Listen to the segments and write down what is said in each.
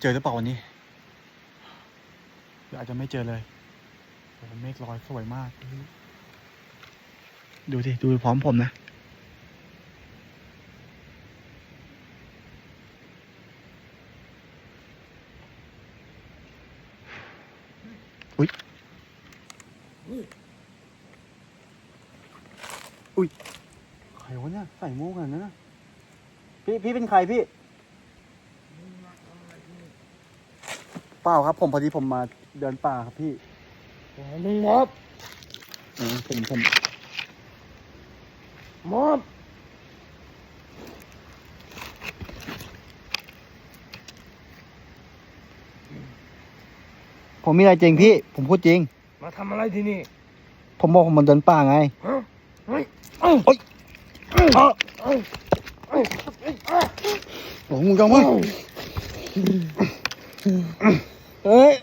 เจอหรือเปล่าวันนี้หรืออาจจะไม่เจอเลยโอ้เมฆลอยสวยมาก ดูสิดูพร้อมผมนะอุ้ยอุ้ยใครวะเนี่ยใส่โม่งกันนะพี่พี่เป็นใครพี่ เปล่าครับผมพอดีผมมาเดินป่าครับพี่มึงมอบเออผมผมมอบผมมีอะไรจริงพี่ ผมพูดจริง มาทำอะไรที่นี่ผมบอกผมมาเดินป่าไง ฮะเฮ้ยเอ้ยเอ้ยเอ้ยอ้าวเอ้ยเอ้ยเอ้ยเอ้ย โอ้โหมึงจังวะ เอ้ย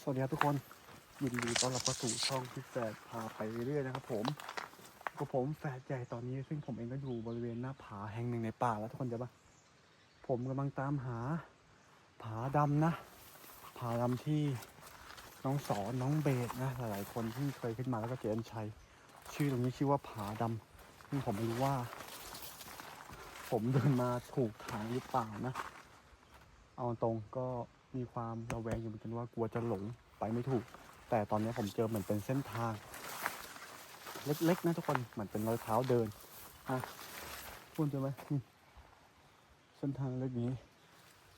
สวัสดีครับทุกคน ยินดีต้อนรับเข้าสู่ช่องพี่แฝดพาไปเรื่อยนะครับผมก็ผมแฝดใหญ่ตอนนี้ซึ่งผมเองก็อยู่บริเวณหน้าผาแห่งหนึ่งในป่าแล้วทุกคนเดี๋ยวปะผมกำลังตามหา ผาดำนะ ผาดำที่น้องสอนน้องเบสนะ หลายๆคนที่เคยขึ้นมาแล้วก็เจนชัย ชื่อตรงนี้ชื่อว่าผาดำ ซึ่งผมไม่รู้ว่า ผมเดินมาถูกทางหรือเปล่านะ เอาตรงก็มีความระแวงอยู่เหมือนกันว่ากลัวจะหลงไปไม่ถูก แต่ตอนนี้ผมเจอเหมือนเป็นเส้นทาง เล็กๆนะทุกคนเหมือนเป็นรอยเท้าเดินนะคุณเจอไหมเส้นทางเล็กนี้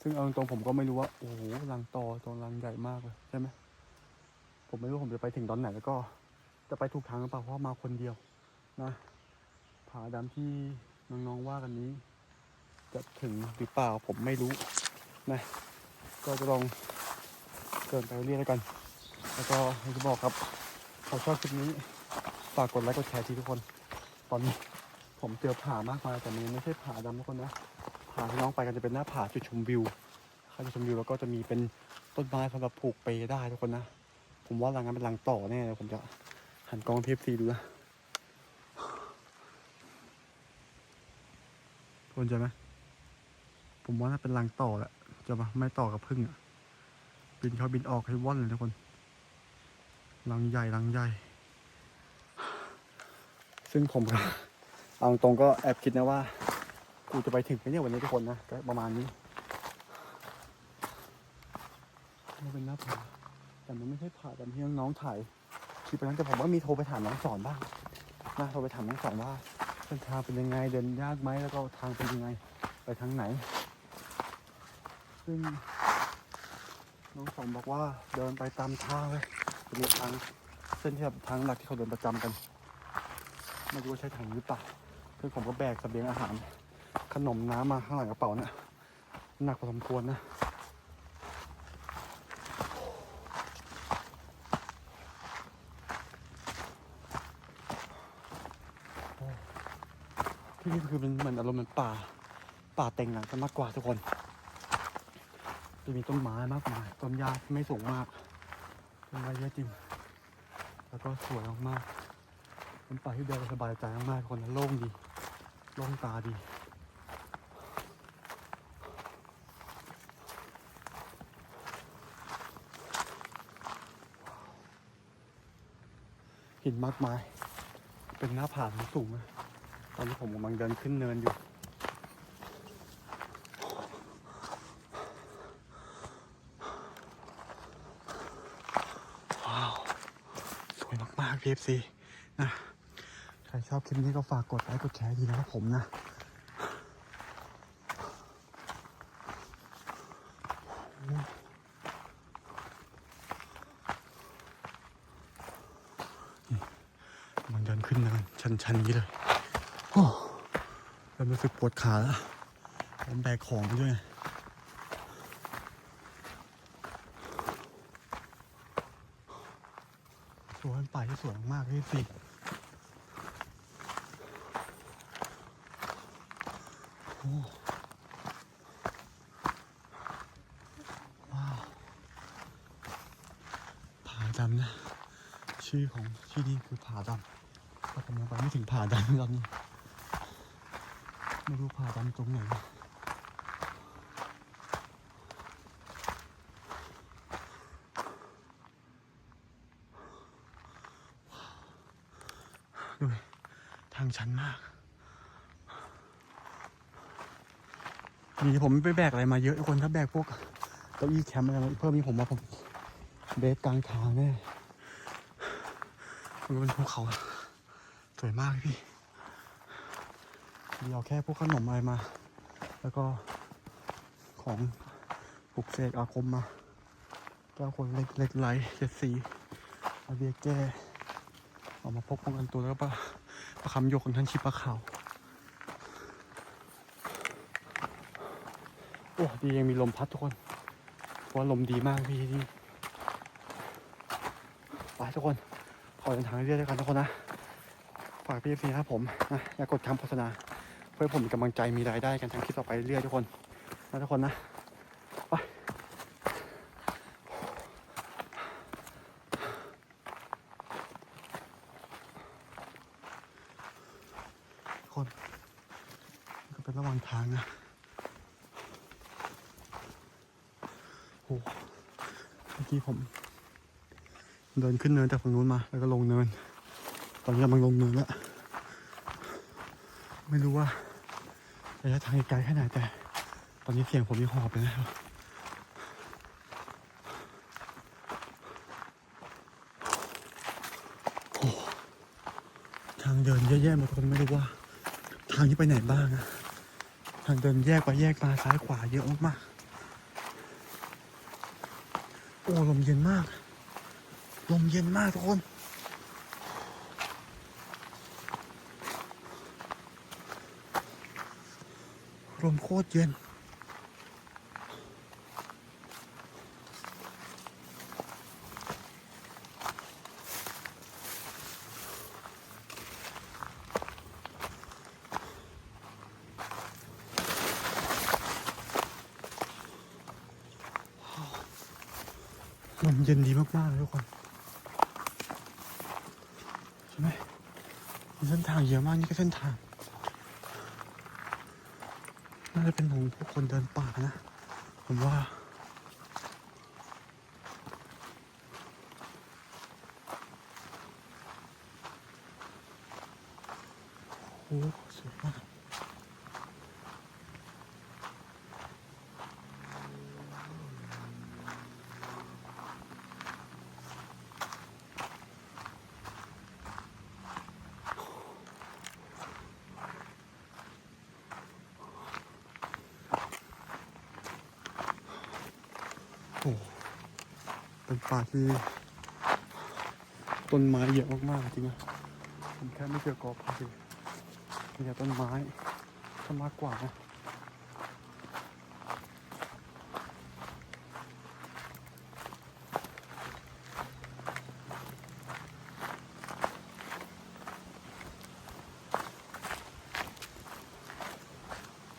ซึ่งเอาตรงผมก็ไม่รู้ว่าโอ้โหรังตอตรงรังใหญ่มากเลยใช่ไหมผมไม่รู้ผมจะไปถึงตอนไหนแล้วก็จะไปถูกทางหรือเปล่าเพราะมาคนเดียวนะ ผาดำที่น้องๆว่ากันนี้ จะถึงหรือเปล่าผมไม่รู้นะก็จะลองเดินไปเรื่อยแล้วกัน แล้วก็ให้ที่บอกครับใครชอบคลิปนี้ฝากกดไลค์กดแชร์ทีทุกคน ตอนนี้ผมเจอผามากมายแต่มันยังไม่ใช่ผาดำทุกคนนะผาที่น้องไปกันจะเป็นหน้าผาจุดชมวิวถ้าจุดชมวิวแล้วก็จะมีเป็นต้นไม้สำหรับผูกเปได้ทุกคนนะ ผมว่าหลังนั้นเป็นหลังต่อแน่เลยผมจะหันกล้องเทียบซีดูนะ ทุกคนเจไหมผมว่าน่าเป็นหลังต่อแหละจะมาไม่ต่อกับพึ่งอะ บินเขาบินออกให้ว่อนเลยทุกคนรังใหญ่รังใหญ่ ซึ่งผมก็เอาตรงๆก็แอบคิดนะว่ากูจะไปถึงไหมเนี่ยวันนี้ทุกคนนะก็ประมาณนี้นี่เป็นหน้าผาแต่มันไม่ใช่ผาตามที่น้องๆถ่ายคลิปไปนั้นแต่ผมว่ามีโทรไปถามน้องสอนบ้างนะโทรไปถามน้องสอนว่า เส้นทางเป็นยังไงเดินยากไหมแล้วก็ทางเป็นยังไง ไปทางไหน ซึ่งน้องสองบอกว่าเดินไปตามทางเลยเป็นทางเส้นที่แบบทางหลักที่เขาเดินประจำกันไม่รู้ว่าใช่ทางหรือเปล่าซึ่งผมก็แบกเสบียงอาหาร ขนมน้ำมาข้างหลังกระเป๋าเนี่ยหนักพอสมควรนะ ที่นี่คือเป็นเหมือนอารมณ์เป็นป่า ป่าเต็งหลังกันมากกว่าทุกคน จะมีต้นไม้มากมาย ต้นหญ้าที่ไม่สูงมาก ต้นไม้เยอะจริง แล้วก็สวยมากๆเป็นป่าที่เดินสบายใจมากๆคนนะโล่งดี โล่งตาดีหินมากมาย เป็นหน้าผาสูงนะ ตอนนี้ผมกำลังเดินขึ้นเนินอยู่ ว้าว สวยมากๆ PFC นะ ใครชอบคลิปนี้ก็ฝากกดไลค์กดแชร์ดีนะครับผมนะนี่กำลังเดินขึ้นเนินชันๆนี้เลย มรู้สึกปวดขาแล้วแถมแบกของไปด้วยสวนป่าที่สวยมากเลยสิโอ้ว้าวผาดำนะ ชื่อของที่นี่คือผาดำผก็ผมยังไปไม่ถึงผาดันตอนนี้ ไม่รู้ผ่าดันตรงไหนดูทางชันมาก นี่ผมไม่ไปแบกอะไรมาเยอะทุกคนถ้าแบกพวกเก้าอี้แคมป์อะไรมาเพิ่มนี่ผมว่าผมเบสกลางทางแน่มันก็เป็นภูเขาสวยมากพี่ เดี๋ยวแค่พวกขนมอะไรมา แล้วก็ของปลุกเสกอาคมมาแก้วคนเล็กเล็กไหลเจ็ดสีอาเบียแก้เอามาพกป้องกันตัวแล้วก็ประประคำโยกของท่านชิปะขาวโอ้ดียังมีลมพัดทุกคนเพราะลมดีมากพี่ที่ไปทุกคน ขอเดินทางเรื่อยๆด้วยกันทุกคนนะ ฝากพี่ฟีครับผมนะอย่ากดคำโฆษณา พื่อผมมีกำลังใจมีรายได้กันทั้งคลิปต่อไปเรื่อยทุกคนนะทุกคนนะไปคนก็เป็นระหว่างทางนะโอ้เมื่อกี้ผม เดินขึ้นเนินจากฝั่งนู้นมา แล้วก็ลงเนิน ตอนนี้กำลังลงเนินแล้ว ไม่รู้ว่า ระยะทางไกลแค่ไหนแต่ ตอนนี้เสียงผมยังหอบเลยนะครับทางเดินแยะหมดทุกคนไม่รู้ว่า ทางนี้ไปไหนบ้างอะทางเดินแยกไปแยกมาซ้ายขวาเยอะมากโอ้ลมเย็นมาก ลมเย็นมากทุกคน มโคตรเย็น ลมเย็นดีมากๆเลยทุกคน ใช่ไหมมีเส้นทางเยอะมากนี่ก็เส้นทาง น่า จะเป็นของพวกคนเดินป่านะ ผมว่า โอ้สวยมาก โอ้ เป็นป่าที่ต้นไม้เยอะมากๆจริงนะผมแค่ไม่เจอกอไผ่มีแต่ต้นไม้ซะมากกว่านะ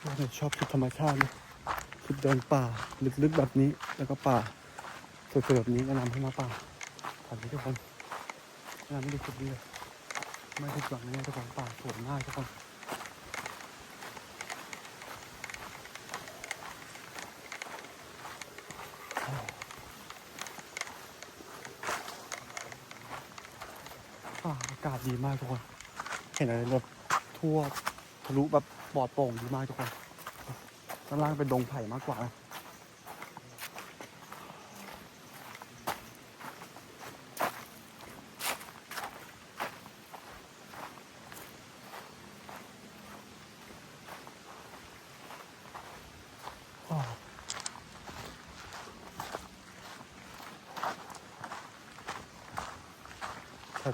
เราเนี่ยชอบชุดธรรมชาตินะชุดเดินป่าลึกๆแบบนี้แล้วก็ป่า สวยๆแบบนี้แนะนำให้มาป่าขอบคุณทุกคนแนะนำให้ดูชุดนี้เลยไม่ผิดหวังแน่เจ้าของป่าสวยมากทุกคนป่าอากาศดีมากทุกคน เห็นอะไรแบบทั่วทะลุแบบปลอดโปร่งดีมากทุกคนด้านล่างเป็นดงไผ่มากกว่านะ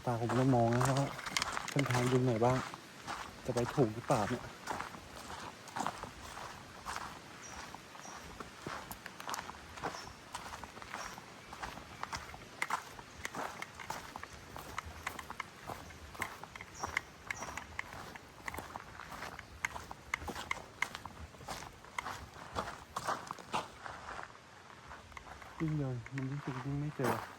ตาผมต้องมองนะว่าเส้นทางอยู่ไหนบ้าง จะไปถูกหรือเปล่าเนี่ยยิ่งเดินมันยิ่งยิ่งไม่เจอ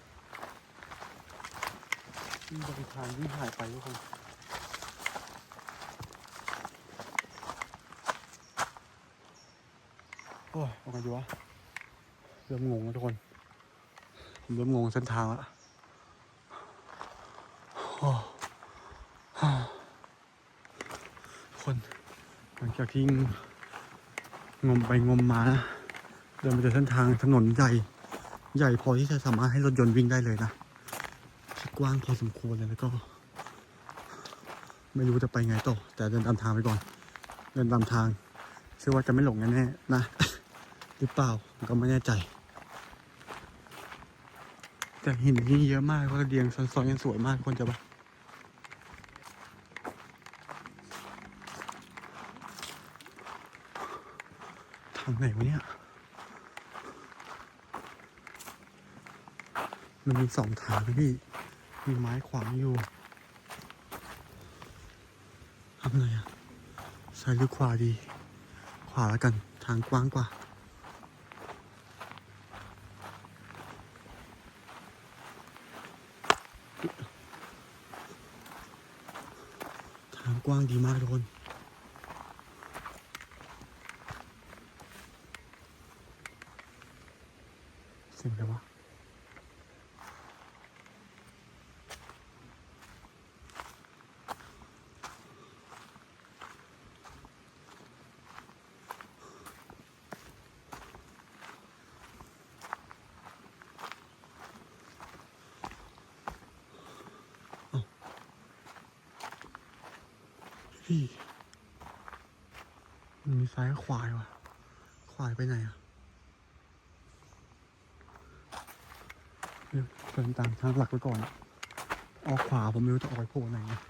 ที่บริการที่หายไปทุกคนโอ้ยออกมาดีวะเริ่มงงแล้วทุกคนผมเริ่มงงเส้นทางละคนหลังจากที่งมไปงมมานะเดินไปเจอเส้นทางถนนใหญ่ ใหญ่พอที่จะสามารถให้รถยนต์วิ่งได้เลยนะ กว้างพอสมควรเลยแล้วก็ ไม่รู้จะไปไงต่อ แต่เดินตามทางไปก่อน เดินตามทางเชื่อว่าจะไม่หลงแน่ๆนะ หรือเปล่าก็ไม่แน่ใจ แต่หินนี่เยอะมากก็เรียงซ้อนๆกันสวยมากคนจะปะทางไหนวะเนี่ยมันมีสองทางพี่ มีไม้ขวางอยู่ทำไงอะซ้ายหรือขวาดี ขวาแล้วกันทางกว้างกว่าทางกว้างดีมากทุกคน เสียงอะไรวะ พี่มันมีซ้ายขวายว่ะขวายไปไหนอะเดี๋ยวเดินตามทางหลักไปก่อนอออกขวาผมไม่รู้จะออกไปโผล่ไหนนะ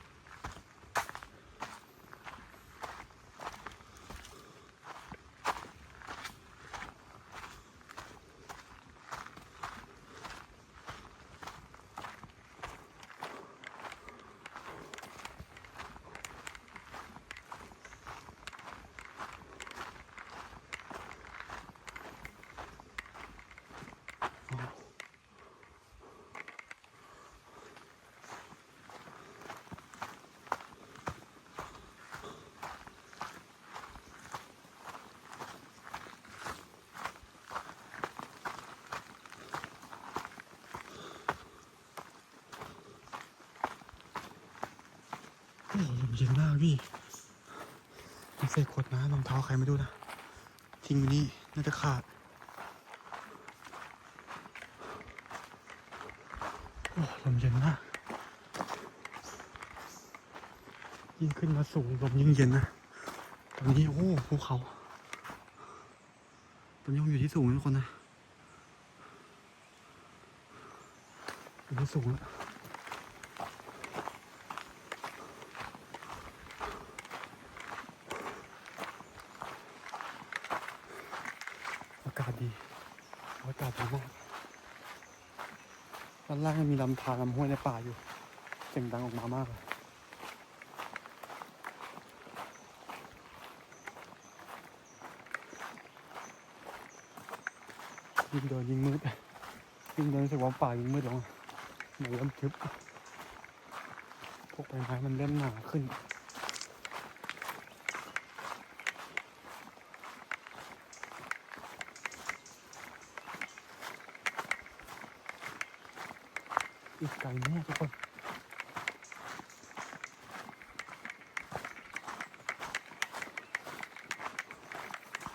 ลมเย็นมากพี่มีเศษขวดน้ำรองเท้าใครไม่รู้นะ ทิ้งไว้นี่น่าจะขาด โอ้ลมเย็นมากยิ่งขึ้นมาสูงลมยิ่งเย็นนะ ตอนนี้โอ้ภูเขา ตอนนี้ผมอยู่ที่สูงนะทุกคนนะอยู่ที่สูงแล้ว อากาศดี อากาศดีมากด้านล่างมีลำธารลำห้วยในป่าอยู่ เสียงดังออกมามากเลยยิ่งเดินยิ่งมืดยิ่งเดินรู้สึกว่าป่ายิ่งมืดลงอะเหมือนเริ่มทึบพวกใบไม้มันเริ่มหนาขึ้น อีกไกลมากทุกคน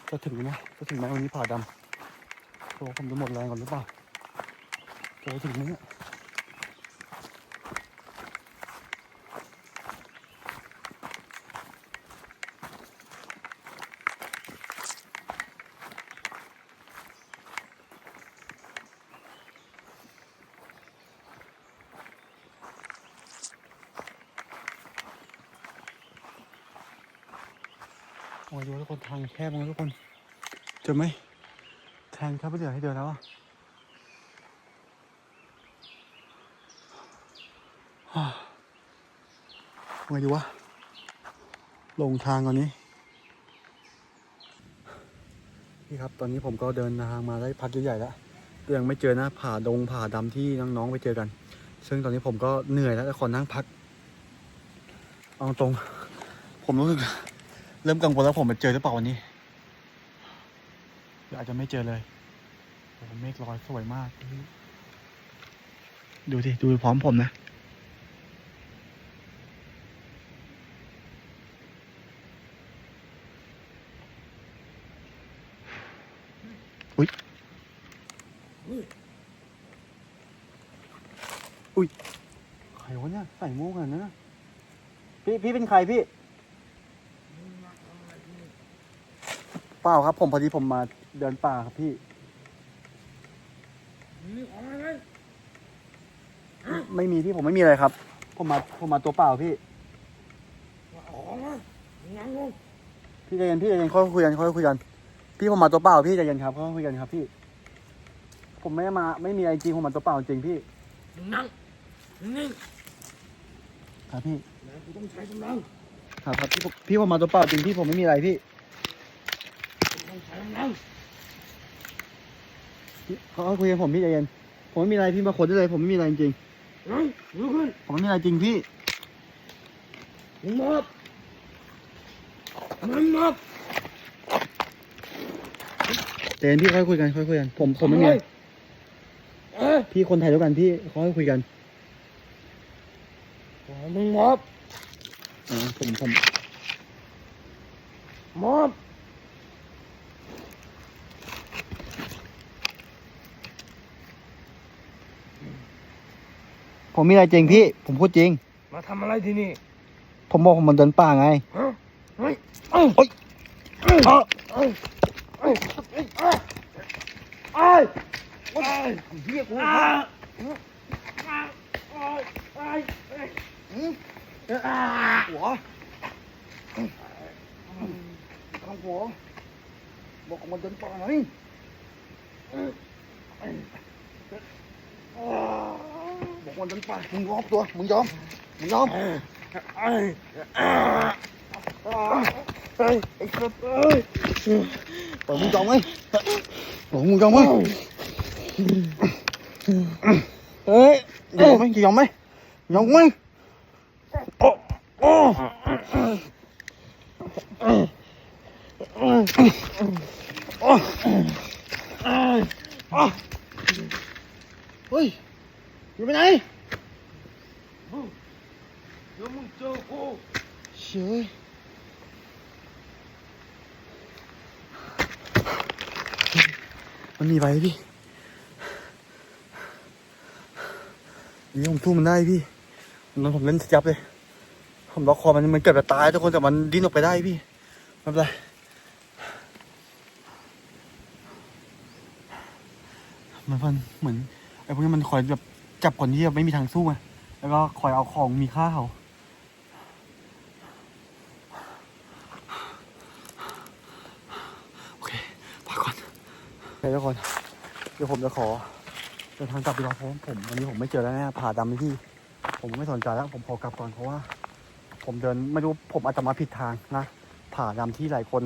จะถึงไหมจะถึงไหมวันนี้ผ่าดำตัวผมจะหมดแรงก่อนหรือเปล่าจะถึงไหมเนี่ย ทางแคบมากทุกคน เจอไหมแทางแคบไม่เหลือให้เดินแล้วอะฮ่าไงดีวะ ลงทางก่อนนี้นี่ครับ ตอนนี้ผมก็เดินทางมาได้พักใหญ่ๆแล้วก็ยังไม่เจอหน้าผาดงผาดำที่น้องๆไปเจอกัน ซึ่งตอนนี้ผมก็เหนื่อยแล้วแต่ขอนั่งพัก เอาตรง ผมรู้สึก เริ่มกังวลแล้วผมไปเจอหรือเปล่าวันนี้อาจจะไม่เจอเลยโอ้โหเมฆลอยสวยมาก ดูดิดูพร้อมผมนะอุ้ยอุ้ยใครวะเนี่ยใส่โม่กันนะพี่พี่เป็นใครพี่ เปล่าครับ ผมพอดีผมมาเดินป่าครับพี่นี่ของอะไรไม่มีพี่ผมไม่มีอะไรครับ ผมมาผมมาตัวเปล่าพี่ของมานั่งลงพี่ใจเย็นพี่ใจเย็นค่อยคุยกันค่อยคุยกันพี่ผมมาตัวเปล่าพี่ใจเย็นครับค่อยคุยกันครับพี่ ผมไม่ได้มาไม่มีอะไรจริงผมมาตัวเปล่าจริงพี่นั่งนิ่งครับพี่แล้วกูต้องใช้กำลังครับครับพี่ผมพี่ผมมาตัวเปล่าจริงพี่ผมไม่มีอะไรพี่ กูต้องใช้กำลัง พี่ เขาคุยกันผมพี่ใจเย็นผมไม่มีอะไรพี่มาค้นได้เลย ผมไม่มีอะไรจริงนั่งลุกขึ้นผมไม่มีอะไรจริงพี่ มึงมอบมึงมอบใจเย็นพี่ค่อยคุยกันค่อยคุยกัน ผมผมไม่มีอะไรเอ้ยพี่คนไทยด้วยกันพี่ค่อยคุยกันมึงมอบอ๋อผมผมมอบ ผมมีอะไรจริงพี่ ผมพูดจริง มาทำอะไรที่นี่ผมบอกผมมันเดินป่าไง ฮะเฮ้ยเอ้ยเอ้ยเอ้ยเอ้าเอ้ยเอ้ยเอ้ยเอ้ยเอ้ยเอ้ยเฮียกูอ่าเอ้ยเอ้ยเอ้ยเอ้ยอ่าหัวข้างหัวบอกมันเดินป่าไงบอ กมันเดินป่ามึงยอมตัวมึงยอมมึงยอมเอ้ยเอ้ยเอ้ยไอ้ครับเอ้ยบอกมึงยอมไหมบอกมึงยอมไหมเอ้ยยอมไหมยอมไหมยอมไหมโอ้โอ้เอ้ยเฮ้ย อยู่ไปไหนเดี๋ยวมึงเจอกูเฉยมันมีไปพี่นี่ผมสู้มันได้พี่ตอนนั้นผมเล่นยับเลย ผมล็อกคอมันมันเกือบจะตายทุกคนแต่มันดิ้นออกไปได้พี่ไม่เป็นไรมันมันเหมือนไอ้พวกนี้มันคอยแบบ จับคนที่แบบไม่มีทางสู้ไงแล้วก็คอยเอาของมีค่าเขาโอเคพักก่อนโอเคทุกคนเดี๋ยวผมจะขอเดินทางกลับดีกว่าเพราะว่าผมวันนี้ผมไม่เจอแล้วแน่ผ่าดำไปที่ ผมไม่สนใจแล้ว ผมขอกลับก่อนเพราะว่า ผมเดินไม่รู้ผมอาจจะมาผิดทางนะผ่าดำที่หลายคน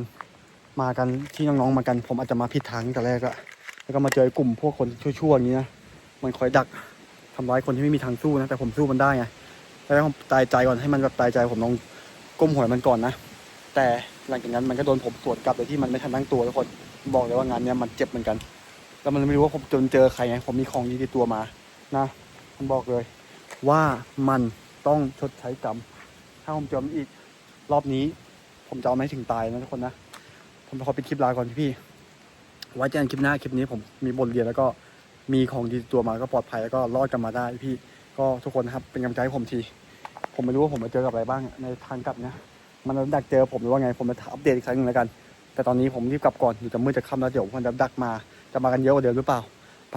มากันที่น้องๆมากัน ผมอาจจะมาผิดทางตั้งแต่แรกอะแล้วก็มาเจอกลุ่มพวกคนชั่วๆอย่างนี้นะมันคอยดัก ทำร้ายคนที่ไม่มีทางสู้นะแต่ผมสู้มันได้ไงแล้วผมตายใจก่อนให้มันแบบตายใจผมลองก้มหัวมันก่อนนะแต่หลังจากนั้นมันก็โดนผมสวนกลับโดยที่มันไม่ทันตั้งตัวทุกคนบอกเลยว่างานเนี้ยมันเจ็บเหมือนกันแล้วมันไม่รู้ว่าผมจนเจอใครไงผมมีของดีในตัวมานะมันบอกเลย ว่ามันต้องชดใช้กรรมถ้าผมเจอมันอีกรอบนี้ ผมจะเอาไม่ถึงตายนะทุกคนนะผมขอปิดคลิปลาก่อนพี่ไว้เจอกันคลิปหน้าคลิปนี้ผมมีบทเรียนแล้วก็ มีของดีตัวมาก็ปลอดภัยแล้วก็รอดกันมาได้พี่ ก็ทุกคนนะครับเป็นกำลังใจให้ผมที ผมไม่รู้ว่าผมจะเจอกับอะไรบ้างในทางกลับเนี่ยมันดักเจอผมหรือว่าไงผมจะอัปเดตอีกครั้งหนึ่งแล้วกัน แต่ตอนนี้ผมรีบกลับก่อนอยู่จะมืดจะค่ำแล้วเดี๋ยวมันจะดักมาจะมากันเยอะกว่าเดิมหรือเปล่าไป